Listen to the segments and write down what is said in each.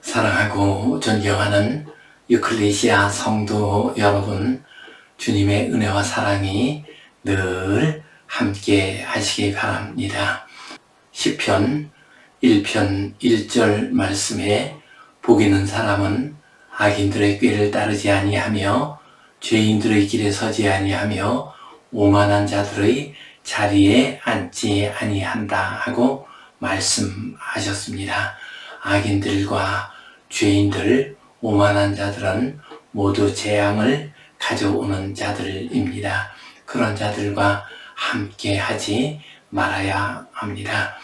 사랑하고 존경하는 유클레시아 성도 여러분, 주님의 은혜와 사랑이 늘 함께 하시기 바랍니다. 시편 1편 1절 말씀에 복 있는 사람은 악인들의 꾀를 따르지 아니하며 죄인들의 길에 서지 아니하며 오만한 자들의 자리에 앉지 아니한다 하고 말씀하셨습니다. 악인들과 죄인들, 오만한 자들은 모두 재앙을 가져오는 자들입니다. 그런 자들과 함께 하지 말아야 합니다.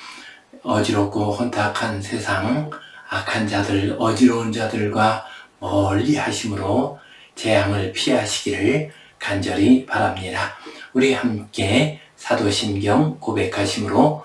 어지럽고 혼탁한 세상, 악한 자들, 어지러운 자들과 멀리 하심으로 재앙을 피하시기를 간절히 바랍니다. 우리 함께 사도신경 고백하심으로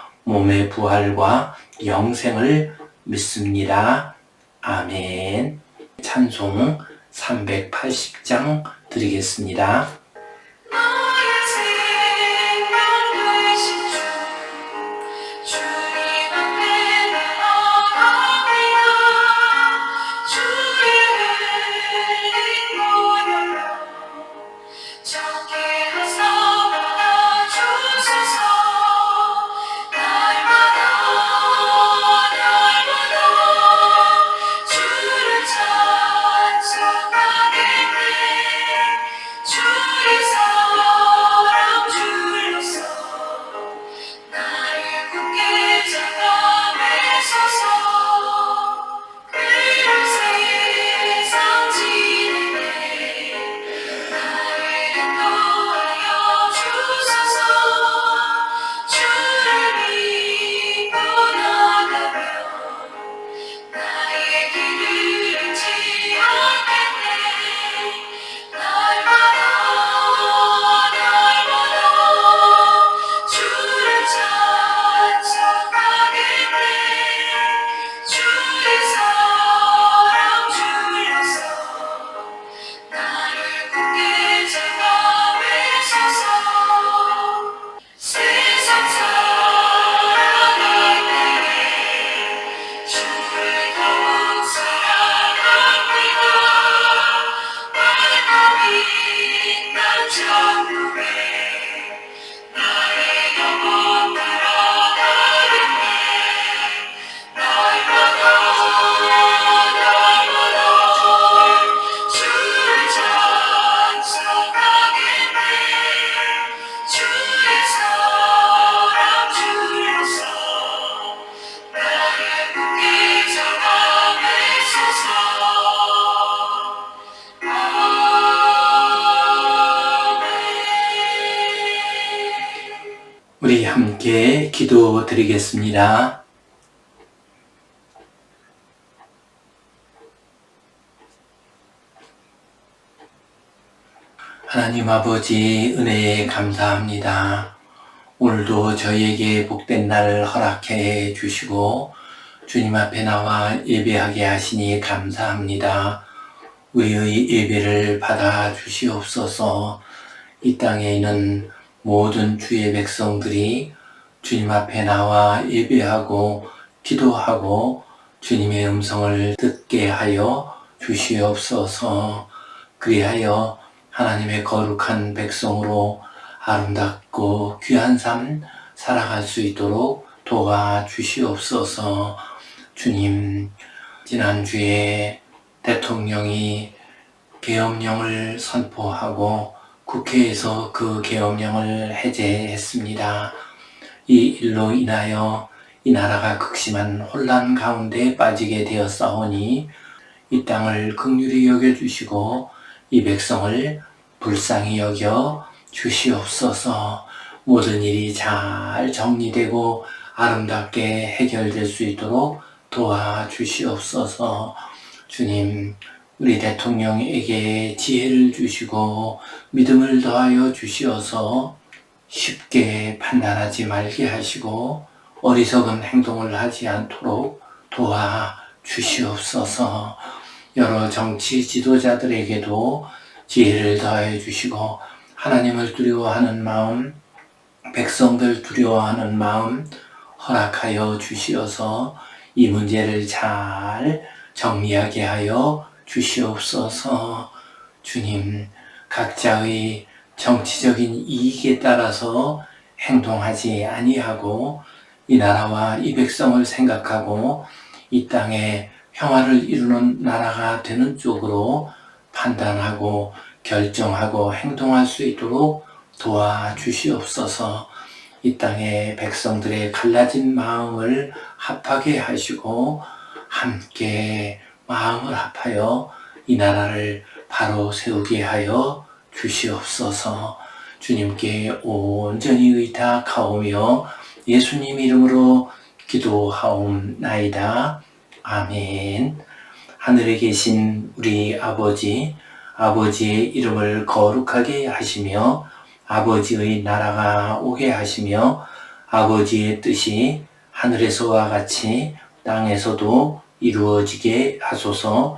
몸의 부활과 영생을 믿습니다. 아멘. 찬송 380장 드리겠습니다. 드리겠습니다. 하나님 아버지 은혜에 감사합니다. 오늘도 저희에게 복된 날을 허락해 주시고 주님 앞에 나와 예배하게 하시니 감사합니다. 우리의 예배를 받아 주시옵소서 이 땅에 있는 모든 주의 백성들이 주님 앞에 나와 예배하고 기도하고 주님의 음성을 듣게 하여 주시옵소서 그리하여 하나님의 거룩한 백성으로 아름답고 귀한 삶 살아갈 수 있도록 도와주시옵소서 주님 지난주에 대통령 대통령이 계엄령을 선포하고 국회에서 그 계엄령을 해제했습니다. 이 일로 인하여 이 나라가 극심한 혼란 가운데 빠지게 되었사오니 이 땅을 극률히 여겨주시고 이 백성을 불쌍히 여겨 주시옵소서. 모든 일이 잘 정리되고 아름답게 해결될 수 있도록 도와주시옵소서. 주님 우리 대통령에게 지혜를 주시고 믿음을 더하여 주시어서 쉽게 판단하지 말게 하시고 어리석은 행동을 하지 않도록 도와 주시옵소서. 여러 정치 지도자들에게도 지혜를 더하여 주시고 하나님을 두려워하는 마음 백성들 두려워하는 마음 허락하여 주시어서 이 문제를 잘 정리하게 하여 주시옵소서. 주님 각자의 정치적인 이익에 따라서 행동하지 아니하고 이 나라와 이 백성을 생각하고 이 땅에 평화를 이루는 나라가 되는 쪽으로 판단하고 결정하고 행동할 수 있도록 도와주시옵소서. 이 땅의 백성들의 갈라진 마음을 합하게 하시고 함께 마음을 합하여 이 나라를 바로 세우게 하여 주시옵소서 주님께 온전히 의탁하오며 예수님 이름으로 기도하옵나이다. 아멘. 하늘에 계신 우리 아버지, 아버지의 이름을 거룩하게 하시며 아버지의 나라가 오게 하시며 아버지의 뜻이 하늘에서와 같이 땅에서도 이루어지게 하소서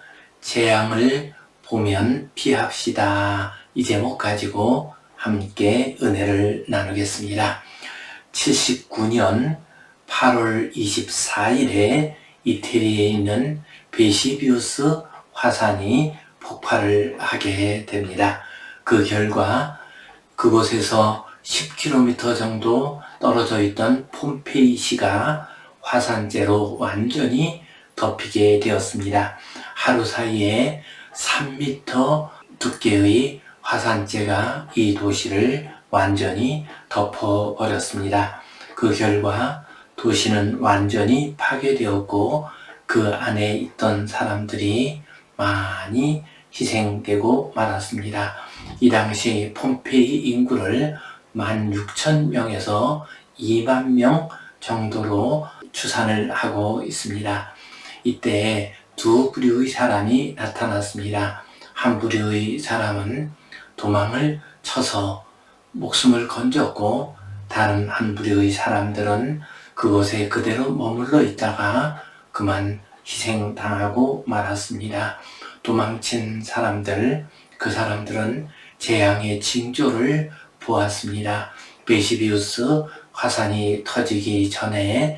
재앙을 보면 피합시다. 이 제목 가지고 함께 은혜를 나누겠습니다. 79년 8월 24일에 이태리에 있는 베시비우스 화산이 폭발을 하게 됩니다. 그 결과 그곳에서 10km 정도 떨어져 있던 폼페이시가 화산재로 완전히 덮이게 되었습니다. 하루 사이에 3m 두께의 화산재가 이 도시를 완전히 덮어버렸습니다. 그 결과 도시는 완전히 파괴되었고 그 안에 있던 사람들이 많이 희생되고 말았습니다. 이 당시 폼페이 인구를 16,000명에서 2만 명 정도로 추산을 하고 있습니다. 이때 두 부류의 사람이 나타났습니다. 한 부류의 사람은 도망을 쳐서 목숨을 건졌고 다른 한 부류의 사람들은 그곳에 그대로 머물러 있다가 그만 희생당하고 말았습니다. 도망친 사람들, 그 사람들은 재앙의 징조를 보았습니다. 베시비우스 화산이 터지기 전에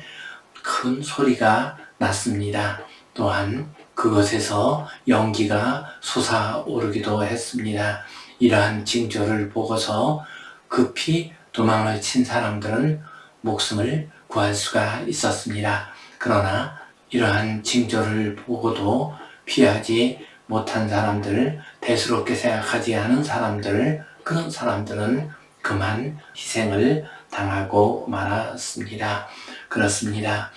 큰 소리가 났습니다. 또한 그것에서 연기가 솟아오르기도 했습니다. 이러한 징조를 보고서 급히 도망을 친 사람들은 목숨을 구할 수가 있었습니다. 그러나 이러한 징조를 보고도 피하지 못한 사람들, 대수롭게 생각하지 않은 사람들, 그런 사람들은 그만 희생을 당하고 말았습니다. 그렇습니다.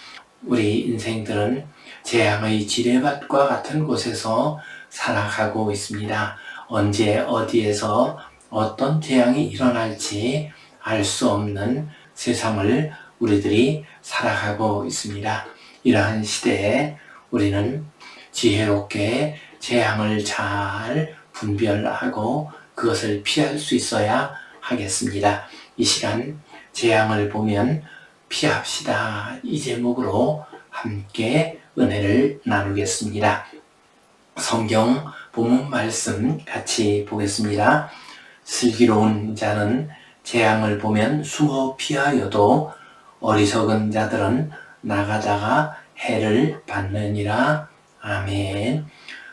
우리 인생들은 재앙의 지뢰밭과 같은 곳에서 살아가고 있습니다. 언제 어디에서 어떤 재앙이 일어날지 알 수 없는 세상을 우리들이 살아가고 있습니다. 이러한 시대에 우리는 지혜롭게 재앙을 잘 분별하고 그것을 피할 수 있어야 하겠습니다. 이 시간 재앙을 보면 피합시다. 이 제목으로 함께 은혜를 나누겠습니다. 성경 본문 말씀 같이 보겠습니다. 슬기로운 자는 재앙을 보면 숨어 피하여도 어리석은 자들은 나가다가 해를 받느니라. 아멘.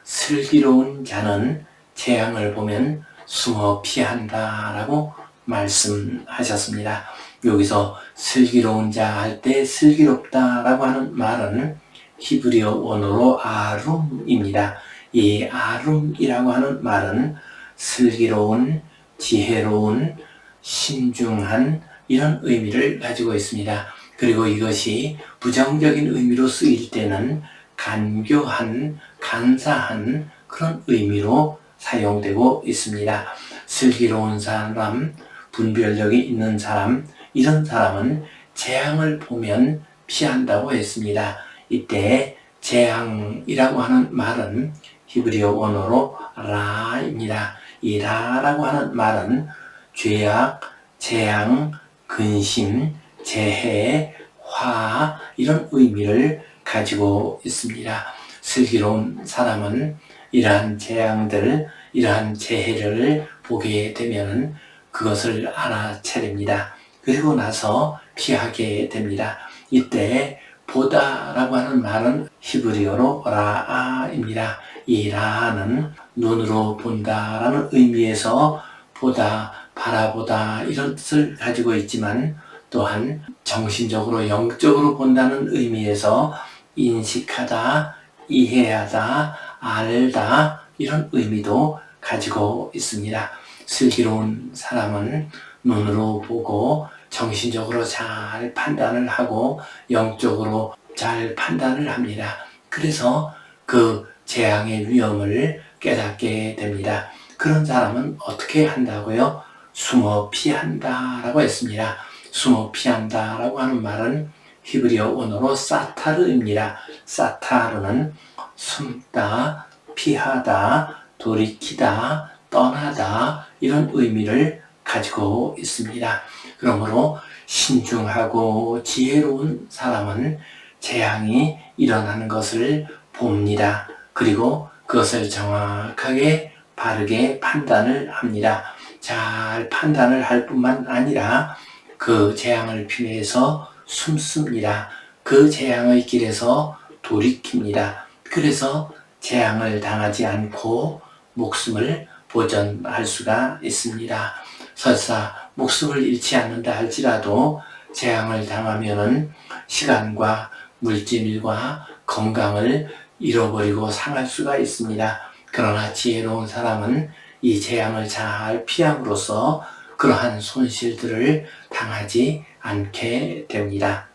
슬기로운 자는 재앙을 보면 숨어 피한다라고 말씀하셨습니다. 여기서 슬기로운 자 할 때 슬기롭다라고 하는 말은 히브리어 원어로 아룸입니다. 이 아룸이라고 하는 말은 슬기로운, 지혜로운, 신중한 이런 의미를 가지고 있습니다. 그리고 이것이 부정적인 의미로 쓰일 때는 간교한, 간사한 그런 의미로 사용되고 있습니다. 슬기로운 사람, 분별력이 있는 사람, 이런 사람은 재앙을 보면 피한다고 했습니다. 이때 재앙이라고 하는 말은 히브리어 원어로 라입니다. 이 라라고 하는 말은 죄악, 재앙, 근심, 재해, 화 이런 의미를 가지고 있습니다. 슬기로운 사람은 이러한 재앙들, 이러한 재해를 보게 되면 그것을 알아차립니다. 그리고 나서 피하게 됩니다. 이때 보다라고 하는 말은 히브리어로 라아입니다. 이 라는 눈으로 본다라는 의미에서 보다, 바라보다 이런 뜻을 가지고 있지만 또한 정신적으로 영적으로 본다는 의미에서 인식하다, 이해하다, 알다 이런 의미도 가지고 있습니다. 슬기로운 사람은 눈으로 보고 정신적으로 잘 판단을 하고 영적으로 잘 판단을 합니다. 그래서 그 재앙의 위험을 깨닫게 됩니다. 그런 사람은 어떻게 한다고요? 숨어 피한다라고 했습니다. 숨어 피한다라고 하는 말은 히브리어 원어로 사타르입니다. 사타르는 숨다, 피하다, 돌이키다, 떠나다 이런 의미를 가지고 있습니다. 그러므로 신중하고 지혜로운 사람은 재앙이 일어나는 것을 봅니다. 그리고 그것을 정확하게 바르게 판단을 합니다. 잘 판단을 할 뿐만 아니라 그 재앙을 피해서 숨습니다. 그 재앙의 길에서 돌이킵니다. 그래서 재앙을 당하지 않고 목숨을 보전할 수가 있습니다. 설사 목숨을 잃지 않는다 할지라도 재앙을 당하면은 시간과 물질과 건강을 잃어버리고 상할 수가 있습니다. 그러나 지혜로운 사람은 이 재앙을 잘 피함으로써 그러한 손실들을 당하지 않게 됩니다.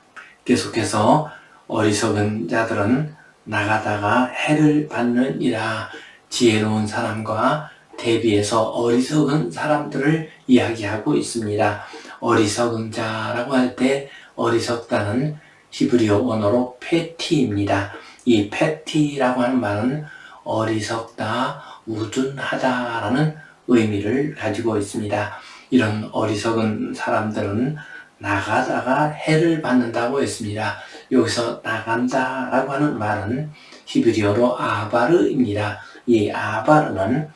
계속해서 어리석은 자들은 나가다가 해를 받느니라 지혜로운 사람과 대비해서 어리석은 사람들을 이야기하고 있습니다. 어리석은 자라고 할 때 어리석다는 히브리어 원어로 페티입니다. 이 페티라고 하는 말은 어리석다, 우둔하다라는 의미를 가지고 있습니다. 이런 어리석은 사람들은 나가다가 해를 받는다고 했습니다. 여기서 나간다라고 하는 말은 히브리어로 아바르입니다. 이 아바르는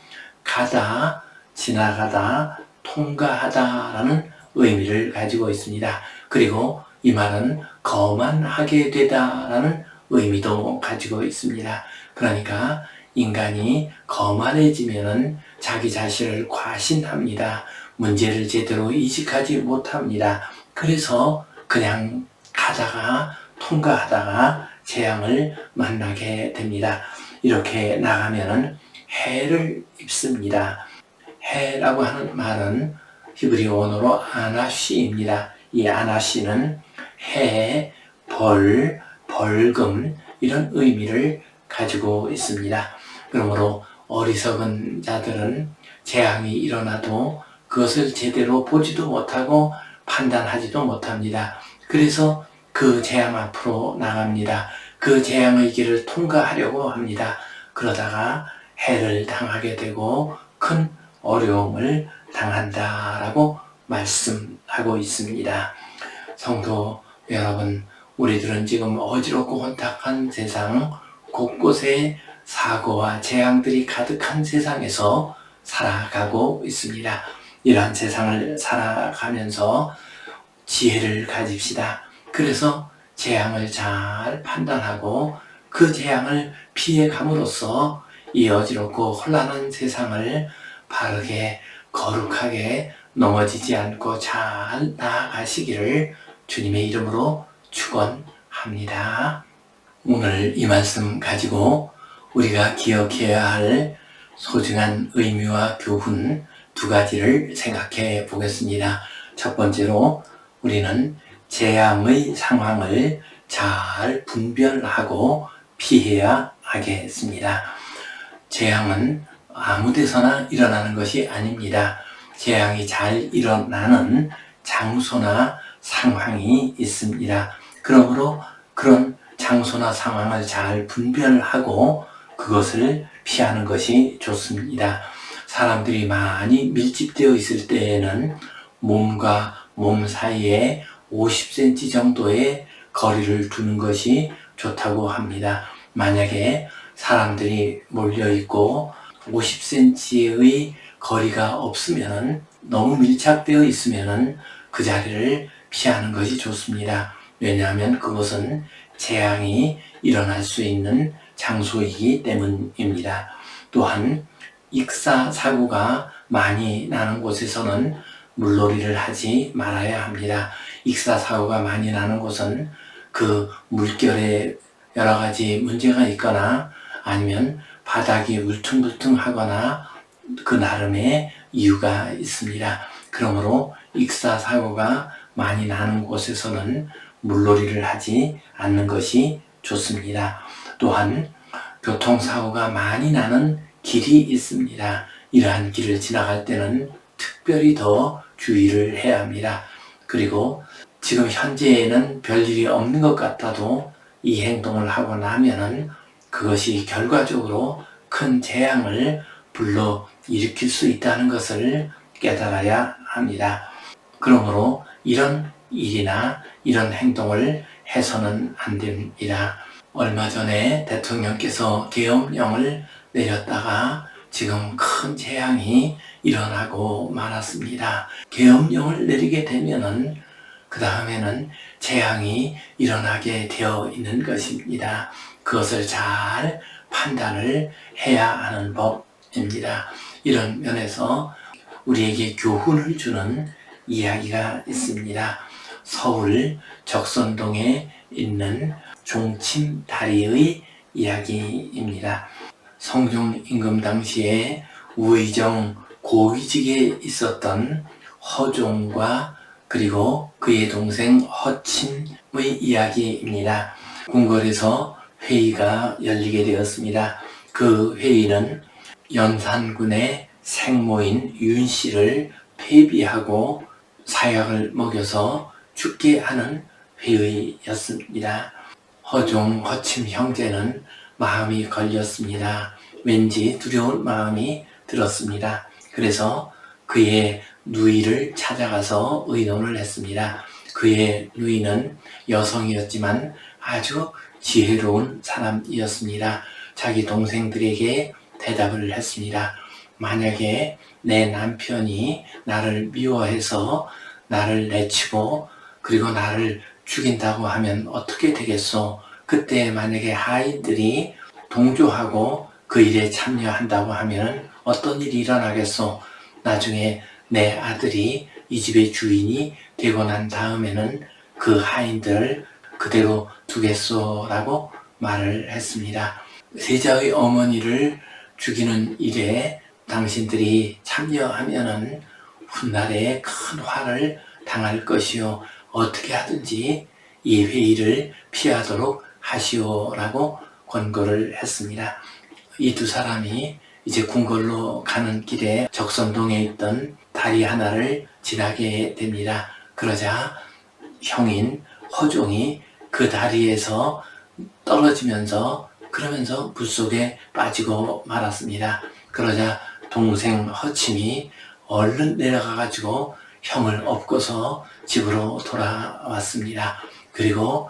가다, 지나가다, 통과하다라는 의미를 가지고 있습니다. 그리고 이 말은 거만하게 되다라는 의미도 가지고 있습니다. 그러니까 인간이 거만해지면은 자기 자신을 과신합니다. 문제를 제대로 인식하지 못합니다. 그래서 그냥 가다가 통과하다가 재앙을 만나게 됩니다. 이렇게 나가면은 해를 입습니다. 해라고 하는 말은 히브리어 원어로 아나시입니다. 이 아나시는 해, 벌, 벌금 이런 의미를 가지고 있습니다. 그러므로 어리석은 자들은 재앙이 일어나도 그것을 제대로 보지도 못하고 판단하지도 못합니다. 그래서 그 재앙 앞으로 나갑니다. 그 재앙의 길을 통과하려고 합니다. 그러다가 해를 당하게 되고 큰 어려움을 당한다라고 말씀하고 있습니다. 성도 여러분, 우리들은 지금 어지럽고 혼탁한 세상 곳곳에 사고와 재앙들이 가득한 세상에서 살아가고 있습니다. 이러한 세상을 살아가면서 지혜를 가집시다. 그래서 재앙을 잘 판단하고 그 재앙을 피해감으로써 이 어지럽고 혼란한 세상을 바르게 거룩하게 넘어지지 않고 잘 나아가시기를 주님의 이름으로 축원합니다. 오늘 이 말씀 가지고 우리가 기억해야 할 소중한 의미와 교훈 두 가지를 생각해 보겠습니다. 첫 번째로 우리는 재앙의 상황을 잘 분별하고 피해야 하겠습니다. 재앙은 아무 데서나 일어나는 것이 아닙니다. 재앙이 잘 일어나는 장소나 상황이 있습니다. 그러므로 그런 장소나 상황을 잘 분별하고 그것을 피하는 것이 좋습니다. 사람들이 많이 밀집되어 있을 때에는 몸과 몸 사이에 50cm 정도의 거리를 두는 것이 좋다고 합니다. 만약에 사람들이 몰려 있고 50cm의 거리가 없으면 너무 밀착되어 있으면 그 자리를 피하는 것이 좋습니다. 왜냐하면 그것은 재앙이 일어날 수 있는 장소이기 때문입니다. 또한 익사 사고가 많이 나는 곳에서는 물놀이를 하지 말아야 합니다. 익사 사고가 많이 나는 곳은 그 물결에 여러 가지 문제가 있거나 아니면 바닥이 울퉁불퉁하거나 그 나름의 이유가 있습니다. 그러므로 익사 사고가 많이 나는 곳에서는 물놀이를 하지 않는 것이 좋습니다. 또한 교통사고가 많이 나는 길이 있습니다. 이러한 길을 지나갈 때는 특별히 더 주의를 해야 합니다. 그리고 지금 현재에는 별일이 없는 것 같아도 이 행동을 하고 나면은 그것이 결과적으로 큰 재앙을 불러 일으킬 수 있다는 것을 깨달아야 합니다. 그러므로 이런 일이나 이런 행동을 해서는 안 됩니다. 얼마 전에 대통령께서 계엄령을 내렸다가 지금 큰 재앙이 일어나고 말았습니다. 계엄령을 내리게 되면은 그 다음에는 재앙이 일어나게 되어 있는 것입니다. 그것을 잘 판단을 해야 하는 법입니다. 이런 면에서 우리에게 교훈을 주는 이야기가 있습니다. 서울 적선동에 있는 종침 다리의 이야기입니다. 성종 임금 당시에 우의정 고위직에 있었던 허종과 그리고 그의 동생 허침의 이야기입니다. 궁궐에서 회의가 열리게 되었습니다. 그 회의는 연산군의 생모인 윤 씨를 폐비하고 사약을 먹여서 죽게 하는 회의였습니다. 허종, 허침 형제는 마음이 걸렸습니다. 왠지 두려운 마음이 들었습니다. 그래서 그의 누이를 찾아가서 의논을 했습니다. 그의 누이는 여성이었지만 아주 지혜로운 사람이었습니다. 자기 동생들에게 대답을 했습니다. 만약에 내 남편이 나를 미워해서 나를 내치고 그리고 나를 죽인다고 하면 어떻게 되겠소? 그때 만약에 하인들이 동조하고 그 일에 참여한다고 하면 어떤 일이 일어나겠소? 나중에 내 아들이 이 집의 주인이 되고 난 다음에는 그 하인들을 그대로 두겠소라고 말을 했습니다. 세자의 어머니를 죽이는 일에 당신들이 참여하면은 훗날에 큰 화를 당할 것이요. 어떻게 하든지 이 회의를 피하도록 하시오라고 권고를 했습니다. 이 두 사람이 이제 궁궐로 가는 길에 적선동에 있던 다리 하나를 지나게 됩니다. 그러자 형인 허종이 그 다리에서 떨어지면서 그러면서 물 속에 빠지고 말았습니다. 그러자 동생 허침이 얼른 내려가 가지고 형을 업고서 집으로 돌아왔습니다. 그리고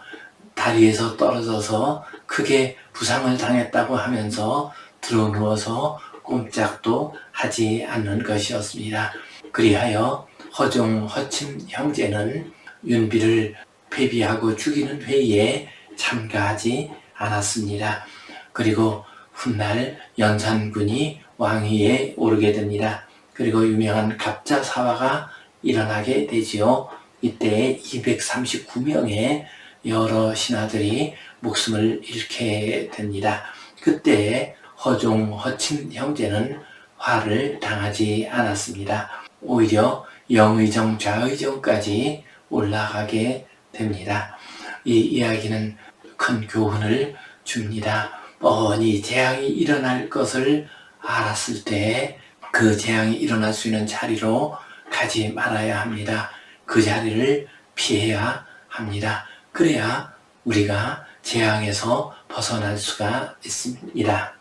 다리에서 떨어져서 크게 부상을 당했다고 하면서 드러누워서 꼼짝도 하지 않는 것이었습니다. 그리하여 허종 허침 형제는 윤비를 폐비하고 죽이는 회의에 참가하지 않았습니다. 그리고 훗날 연산군이 왕위에 오르게 됩니다. 그리고 유명한 갑자사화가 일어나게 되지요. 이때 239명의 여러 신하들이 목숨을 잃게 됩니다. 그때 허종, 허침 형제는 화를 당하지 않았습니다. 오히려 영의정, 좌의정까지 올라가게 됩니다. 이 이야기는 큰 교훈을 줍니다. 뻔히 재앙이 일어날 것을 알았을 때 그 재앙이 일어날 수 있는 자리로 가지 말아야 합니다. 그 자리를 피해야 합니다. 그래야 우리가 재앙에서 벗어날 수가 있습니다.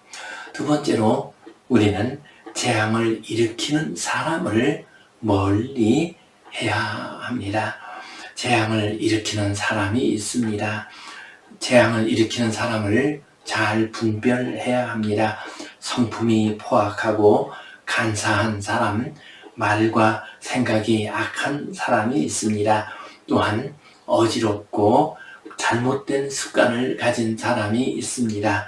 두 번째로 우리는 재앙을 일으키는 사람을 멀리 해야 합니다. 재앙을 일으키는 사람이 있습니다. 재앙을 일으키는 사람을 잘 분별해야 합니다. 성품이 포악하고 간사한 사람, 말과 생각이 악한 사람이 있습니다. 또한 어지럽고 잘못된 습관을 가진 사람이 있습니다.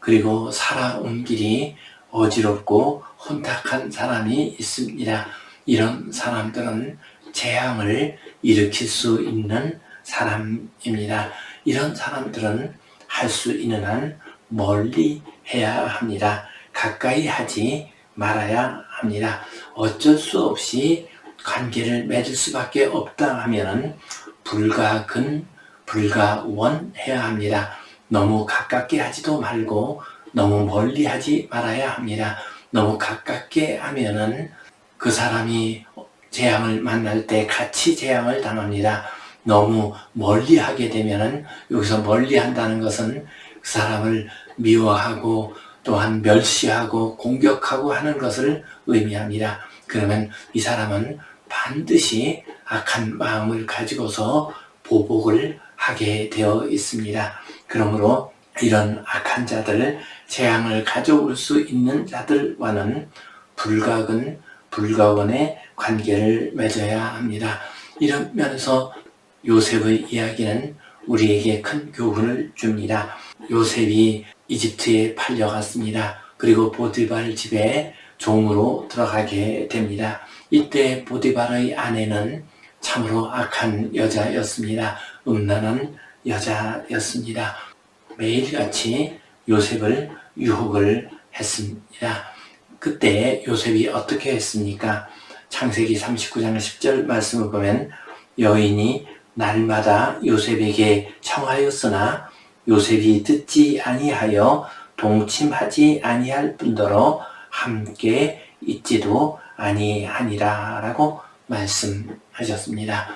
그리고 살아온 길이 어지럽고 혼탁한 사람이 있습니다. 이런 사람들은 재앙을 일으킬 수 있는 사람입니다. 이런 사람들은 할 수 있는 한 멀리 해야 합니다. 가까이 하지 말아야 합니다. 어쩔 수 없이 관계를 맺을 수밖에 없다 하면은 불가근, 불가원 해야 합니다. 너무 가깝게 하지도 말고 너무 멀리 하지 말아야 합니다. 너무 가깝게 하면은 그 사람이 재앙을 만날 때 같이 재앙을 당합니다. 너무 멀리 하게 되면은 여기서 멀리 한다는 것은 그 사람을 미워하고 또한 멸시하고 공격하고 하는 것을 의미합니다. 그러면 이 사람은 반드시 악한 마음을 가지고서 보복을 하게 되어 있습니다. 그러므로 이런 악한 자들, 재앙을 가져올 수 있는 자들과는 불가근, 불가원의 관계를 맺어야 합니다. 이런 면에서 요셉의 이야기는 우리에게 큰 교훈을 줍니다. 요셉이 이집트에 팔려갔습니다. 그리고 보디발 집에 종으로 들어가게 됩니다. 이때 보디발의 아내는 참으로 악한 여자였습니다. 음란한 여자였습니다. 매일같이 요셉을 유혹을 했습니다. 그때 요셉이 어떻게 했습니까? 창세기 39장 10절 말씀을 보면 여인이 날마다 요셉에게 청하였으나 요셉이 듣지 아니하여 동침하지 아니할 뿐더러 함께 있지도 아니하니라라고 말씀하셨습니다.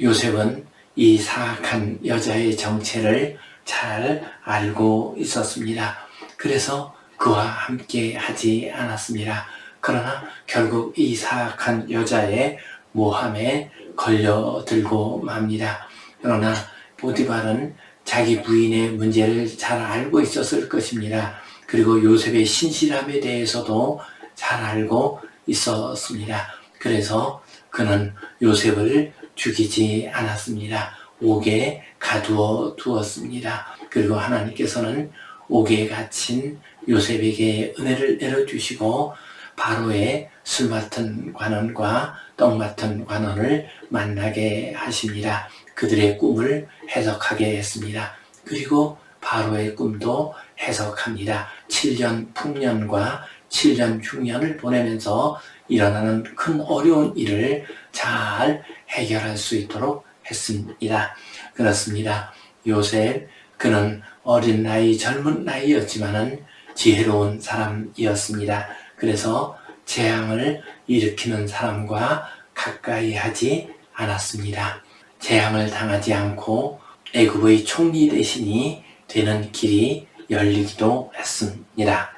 요셉은 이 사악한 여자의 정체를 잘 알고 있었습니다. 그래서 그와 함께 하지 않았습니다. 그러나 결국 이 사악한 여자의 모함에 걸려들고 맙니다. 그러나 보디발은 자기 부인의 문제를 잘 알고 있었을 것입니다. 그리고 요셉의 신실함에 대해서도 잘 알고 있었습니다. 그래서 그는 요셉을 죽이지 않았습니다. 옥에 가두어 두었습니다. 그리고 하나님께서는 옥에 갇힌 요셉에게 은혜를 내려주시고 바로의 술 맡은 관원과 떡 맡은 관원을 만나게 하십니다. 그들의 꿈을 해석하게 했습니다. 그리고 바로의 꿈도 해석합니다. 7년 풍년과 7년 흉년을 보내면서 일어나는 큰 어려운 일을 잘 해결할 수 있도록 했습니다. 그렇습니다. 요셉, 그는 어린 나이, 젊은 나이였지만은 지혜로운 사람이었습니다. 그래서 재앙을 일으키는 사람과 가까이 하지 않았습니다. 재앙을 당하지 않고 애굽의 총리 대신이 되는 길이 열리기도 했습니다.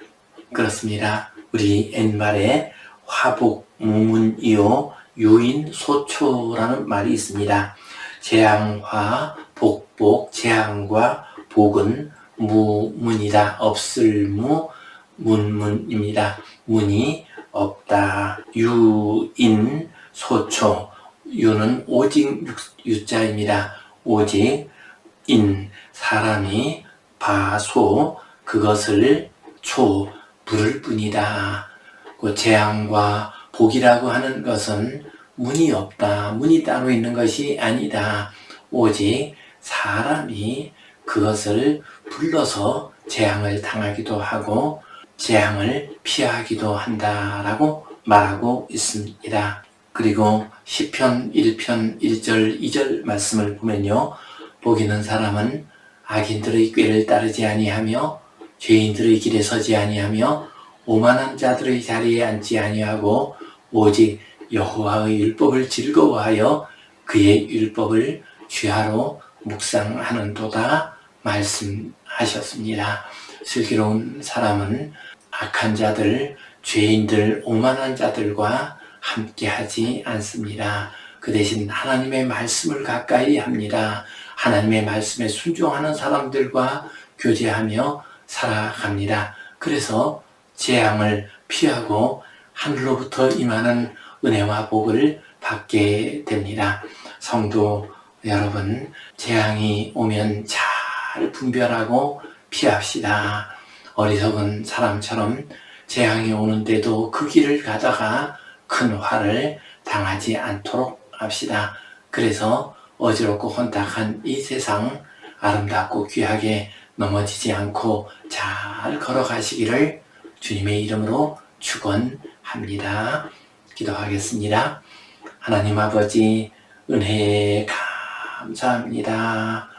그렇습니다. 우리 옛말에 화복 무문이요 유인 소초라는 말이 있습니다. 재앙화, 복, 축복, 재앙과 복은 무문이다. 없을 무, 문문입니다. 문이 없다. 유인, 소초. 유는 오직 유- 유자입니다. 오직 인, 사람이 바소, 그것을 초, 부를 뿐이다. 그 재앙과 복이라고 하는 것은 문이 없다. 문이 따로 있는 것이 아니다. 오직 사람이 그것을 불러서 재앙을 당하기도 하고 재앙을 피하기도 한다라고 말하고 있습니다. 그리고 시편 1편 1절 2절 말씀을 보면요. 복 있는 사람은 악인들의 꾀를 따르지 아니하며 죄인들의 길에 서지 아니하며 오만한 자들의 자리에 앉지 아니하고 오직 여호와의 율법을 즐거워하여 그의 율법을 주야로 묵상하는도다 말씀하셨습니다. 슬기로운 사람은 악한 자들, 죄인들, 오만한 자들과 함께하지 않습니다. 그 대신 하나님의 말씀을 가까이 합니다. 하나님의 말씀에 순종하는 사람들과 교제하며 살아갑니다. 그래서 재앙을 피하고 하늘로부터 임하는 은혜와 복을 받게 됩니다. 성도 여러분, 재앙이 오면 잘 분별하고 피합시다. 어리석은 사람처럼 재앙이 오는데도 그 길을 가다가 큰 화를 당하지 않도록 합시다. 그래서 어지럽고 혼탁한 이 세상 아름답고 귀하게 넘어지지 않고 잘 걸어가시기를 주님의 이름으로 축원합니다. 기도하겠습니다. 하나님 아버지 은혜 감사합니다.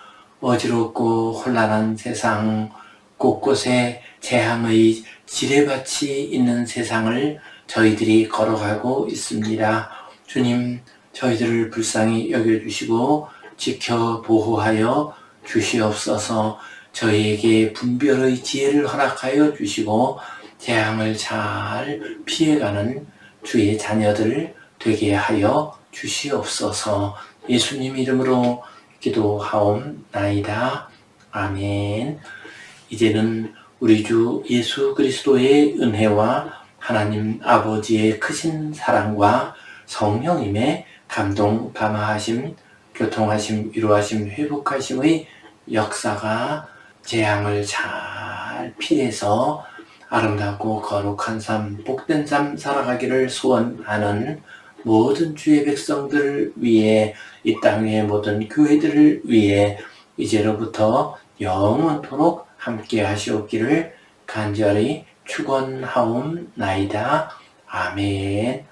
어지럽고 혼란한 세상 곳곳에 재앙의 지뢰밭이 있는 세상을 저희들이 걸어가고 있습니다. 주님, 저희들을 불쌍히 여겨주시고 지켜 보호하여 주시옵소서 저희에게 분별의 지혜를 허락하여 주시고 재앙을 잘 피해가는 주의 자녀들 되게 하여 주시옵소서 예수님 이름으로 기도하옵나이다. 아멘. 이제는 우리 주 예수 그리스도의 은혜와 하나님 아버지의 크신 사랑과 성령님의 감동, 감화하심, 교통하심, 위로하심, 회복하심의 역사가 재앙을 잘 피해서 아름답고 거룩한 삶, 복된 삶 살아가기를 소원하는 모든 주의 백성들을 위해 이 땅의 모든 교회들을 위해 이제로부터 영원토록 함께 하시옵기를 간절히 축원하옵나이다. 아멘.